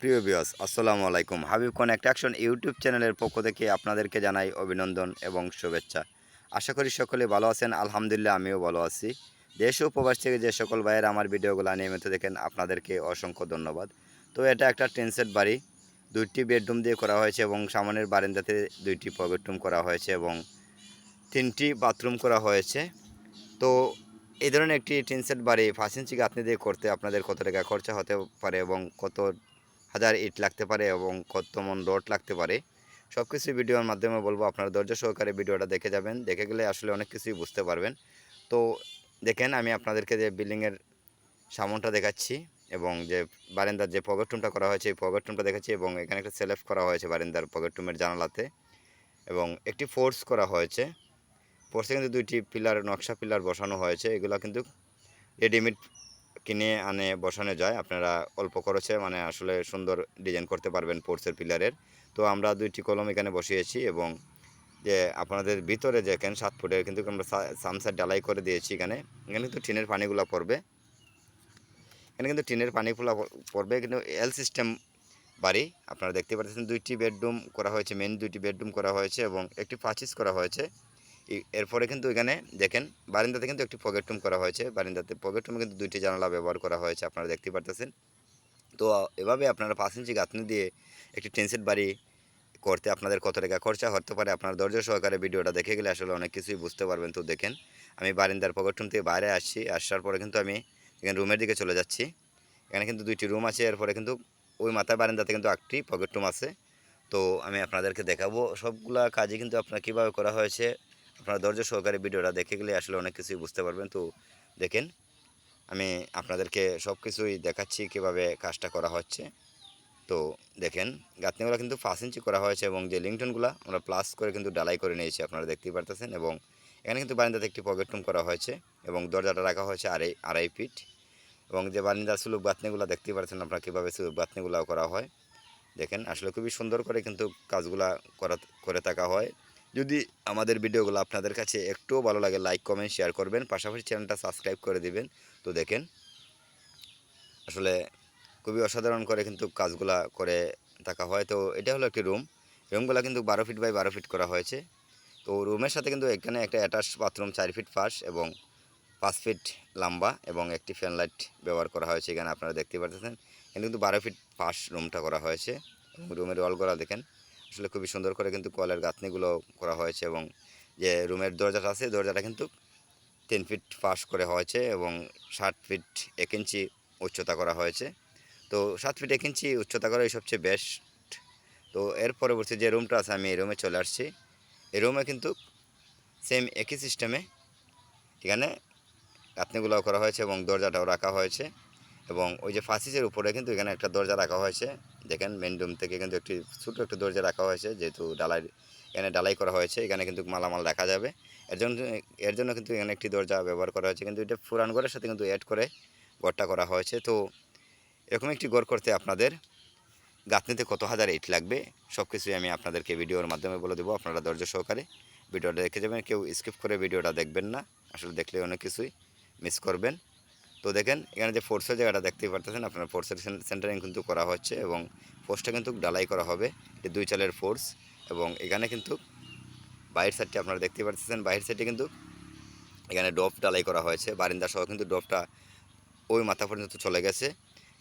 প্রিয় বিয়স আসসালামু আলাইকুম। হাবিব কনেক্ট অ্যাকশন ইউটিউব চ্যানেলের পক্ষ থেকে আপনাদেরকে জানাই অভিনন্দন এবং শুভেচ্ছা। আশা করি সকলে ভালো আছেন, আলহামদুলিল্লাহ আমিও ভালো আছি। দেশ ও প্রবাস থেকে যে সকল ভাইয়ের আমার ভিডিওগুলো নিয়মিত দেখেন, আপনাদেরকে অসংখ্য ধন্যবাদ। তো এটা একটা টেনসেট বাড়ি, দুইটি বেডরুম দিয়ে করা হয়েছে এবং সামনের বারান্দাতে দুইটি বেডরুম করা হয়েছে এবং তিনটি বাথরুম করা হয়েছে। তো এই ধরনের একটি টিনসেট বাড়ি পাঁচ ইঞ্চি গাঁথনি দিয়ে করতে আপনাদের কত টাকা খরচা হতে পারে এবং কত হাজার ইট লাগতে পারে এবং কত মন রড লাগতে পারে। সব কিছু ভিডিওর মাধ্যমে বলব। আপনারা ধৈর্য সহকারে ভিডিওটা দেখে যাবেন। দেখে গেলে আসলে অনেক কিছুই বুঝতে পারবেন। তো দেখেন, আমি আপনাদেরকে যে বিল্ডিংয়ের সামনটা দেখাচ্ছি এবং যে বারান্দার যে পকেট রুমটা করা হয়েছে, এই পকেট রুমটা দেখাচ্ছি এবং এখানে একটা সেলেফ করা হয়েছে বারান্দার পকেট রুমের জানালাতে এবং একটি ফোর্স করা হয়েছে। ফোর্সে কিন্তু দুইটি পিলার নকশা পিলার বসানো হয়েছে। এগুলো কিন্তু রেডিমেড কিনে আনে, বসানো যায়, আপনারা অল্প খরচে মানে আসলে সুন্দর ডিজাইন করতে পারবেন পোর্সের পিলারের তো আমরা দুইটি কলম এখানে বসিয়েছি এবং যে আপনাদের ভিতরে দেখেন, সাত ফুটের কিন্তু আমরা সামসার ডালাই করে দিয়েছি এখানে। এখানে কিন্তু টিনের পানিগুলো পড়বে। এখানে কিন্তু টিনের পানিগুলো পড়বে। কিন্তু এল সিস্টেম বাড়ি, আপনারা দেখতে পাচ্ছেন দুইটি বেডরুম করা হয়েছে মেন দুইটি বেডরুম করা হয়েছে এবং একটি পাঁচিস করা হয়েছে। এরপরে কিন্তু এখানে দেখেন, বারিন্দাতে কিন্তু একটি পকেট রুম করা হয়েছে। বারিন্দাতে পকেট রুমে কিন্তু দুইটি জানালা ব্যবহার করা হয়েছে, আপনারা দেখতে পারতেছেন। তো এভাবে আপনারা পাঁচ ইঞ্চি গাঁথনি দিয়ে একটি টেনসেট বাড়ি করতে আপনাদের কত টাকা খরচা হতে পারে, আপনার ধৈর্য সহকারে ভিডিওটা দেখে গেলে আসলে অনেক কিছুই বুঝতে পারবেন। তো দেখেন, আমি বারিন্দার পকেট রুম থেকে বাইরে আসছি, আসার পরে কিন্তু আমি এখানে রুমের দিকে চলে যাচ্ছি। এখানে কিন্তু দুইটি রুম আছে, এরপরে কিন্তু ওই মাথায় বারিন্দাতে কিন্তু একটি পকেট রুম আছে। তো আমি আপনাদেরকে দেখাবো সবগুলা কাজই কিন্তু আপনার কীভাবে করা হয়েছে। আপনারা ধৈর্য সহকারে ভিডিওটা দেখে গেলে আসলে অনেক কিছুই বুঝতে পারবেন। তো দেখেন, আমি আপনাদেরকে সব কিছুই দেখাচ্ছি কীভাবে কাজটা করা হচ্ছে। তো দেখেন, গাঁথনিগুলো কিন্তু পাঁচ ইঞ্চি করা হয়েছে এবং যে লিংটনগুলো আমরা প্লাস করে কিন্তু ডালাই করে নিয়েছি, আপনারা দেখতেই পারতেছেন। এবং এখানে কিন্তু বারান্দাতে একটি পকেট রুম করা হয়েছে এবং দরজাটা রাখা হয়েছে আড়াই আড়াই ফিট। এবং যে বারান্দার সুলুক বাতনিগুলো দেখতেই পাচ্ছেন আপনারা কীভাবে সুলুক বাতনিগুলো করা হয়। দেখেন, আসলে খুবই সুন্দর করে কিন্তু কাজগুলা করা, করে থাকা হয়। যদি আমাদের ভিডিওগুলো আপনাদের কাছে একটুও ভালো লাগে লাইক কমেন্ট শেয়ার করবেন। পাশাপাশি চ্যানেলটা সাবস্ক্রাইব করে দিবেন। তো দেখেন, আসলে খুবই অসাধারণ করে কিন্তু কাজগুলা করে থাকা হয়। তো এটা হলো একটি রুম রুমগুলো কিন্তু বারো ফিট বাই বারো ফিট করা হয়েছে। তো রুমের সাথে কিন্তু এখানে একটা অ্যাটাচ বাথরুম চার ফিট ফাঁস এবং পাঁচ ফিট লম্বা এবং একটি ফ্যান লাইট ব্যবহার করা হয়েছে। এখানে আপনারা দেখতে পাচ্ছেন এখানে কিন্তু বারো ফিট ফাঁস রুমটা করা হয়েছে। রুমের ওয়ালগুলো দেখেন। আসলে খুবই সুন্দর করে কিন্তু কলের গাঁথনিগুলো করা হয়েছে এবং যে রুমের দরজাটা আছে, দরজাটা কিন্তু তিন ফিট পাস করে হয়েছে এবং ষাট ফিট এক ইঞ্চি উচ্চতা করা হয়েছে। তো সাত ফিট এক ইঞ্চি উচ্চতা করাই সবচেয়ে বেস্ট তো এর পরবর্তী যে রুমটা আছে, আমি এই রুমে চলে আসছি। এই রুমে কিন্তু সেম একই সিস্টেমে এখানে গাঁথনিগুলো করা হয়েছে এবং দরজাটাও রাখা হয়েছে। এবং ওই যে ফাঁসিসের উপরে কিন্তু এখানে একটা দরজা রাখা হয়েছে। দেখেন মেন রুম থেকে কিন্তু একটি ছোটো একটি দরজা রাখা হয়েছে, যেহেতু ডালাই এখানে ডালাই করা হয়েছে, এখানে কিন্তু মালামাল রাখা যাবে। এর জন্য এর জন্য কিন্তু এখানে একটি দরজা ব্যবহার করা হয়েছে, কিন্তু এটা পুরান ঘরের সাথে কিন্তু অ্যাড করে ঘরটা করা হয়েছে। তো এরকম একটি ঘর করতে আপনাদের গাঁথনিতে কত হাজার ইট লাগবে সব কিছুই আমি আপনাদেরকে ভিডিওর মাধ্যমে বলে দেবো, আপনারা ধৈর্য সহকারে ভিডিওটা দেখে যাবেন। কেউ স্কিপ করে ভিডিওটা দেখবেন না, আসলে দেখলে অনেক কিছুই মিস করবেন। তো দেখেন, এখানে যে ফোর্সের জায়গাটা দেখতেই পারতেছেন, আপনার ফোর্সের সেন্টারিং কিন্তু করা হচ্ছে এবং ফোর্সটা কিন্তু ডালাই করা হবে এই দুই চালের ফোর্স এবং এখানে কিন্তু বাইরের সাইডটি আপনারা দেখতে পাচ্ছেন বাইরের সাইডে কিন্তু এখানে ডপ ডালাই করা হয়েছে, বারিন্দা সহ কিন্তু ডপটা ওই মাথা পর্যন্ত চলে গেছে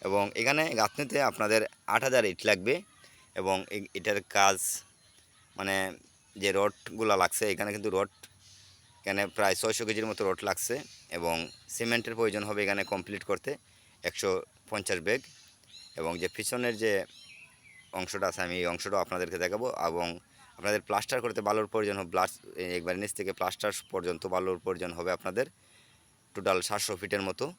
এবং এখানে গাঁথনিতে আপনাদের আট হাজার ইট লাগবে এবং এটার কাজ মানে যে রডগুলো লাগছে, এখানে কিন্তু রড এখানে প্রায় ছয়শো কেজির মতো রড লাগছে এবং সিমেন্টের প্রয়োজন হবে এখানে কমপ্লিট করতে একশো পঞ্চাশ ব্যাগ। এবং যে পিছনের যে অংশটা আছে, আমি এই অংশটাও আপনাদেরকে দেখাবো এবং আপনাদের প্লাস্টার করতে বালুর প্রয়োজন হবে ব্লাস একবার নিচ থেকে প্লাস্টার পর্যন্ত বালুর প্রয়োজন হবে আপনাদের। টোটাল সাতশো ফিটের মতো।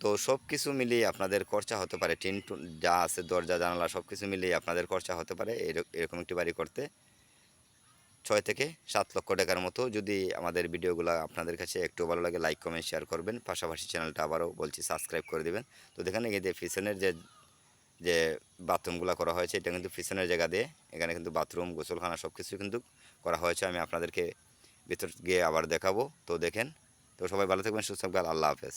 তো সব কিছু মিলিয়ে আপনাদের খরচা হতে পারে, টিন যা আছে, দরজা, জানালা সব কিছু মিলিয়ে আপনাদের খরচা হতে পারে এরক- এরকম একটি বাড়ি করতে। ছয় থেকে সাত লক্ষ টাকার মতো যদি আমাদের ভিডিওগুলো আপনাদের কাছে একটু ভালো লাগে লাইক কমেন্ট শেয়ার করবেন। পাশাপাশি চ্যানেলটা আবারও বলছি সাবস্ক্রাইব করে দেবেন। তো দেখেন যে পিছনের যে যে বাথরুমগুলো করা হয়েছে, এটা কিন্তু পিছনের জায়গা দিয়ে, এখানে কিন্তু বাথরুম গোসলখানা সব কিছু কিন্তু করা হয়েছে। আমি আপনাদেরকে ভিতর গিয়ে আবার দেখাবো। তো দেখেন, তো সবাই ভালো থাকবেন, সুস্থ আল্লাহ হাফেজ।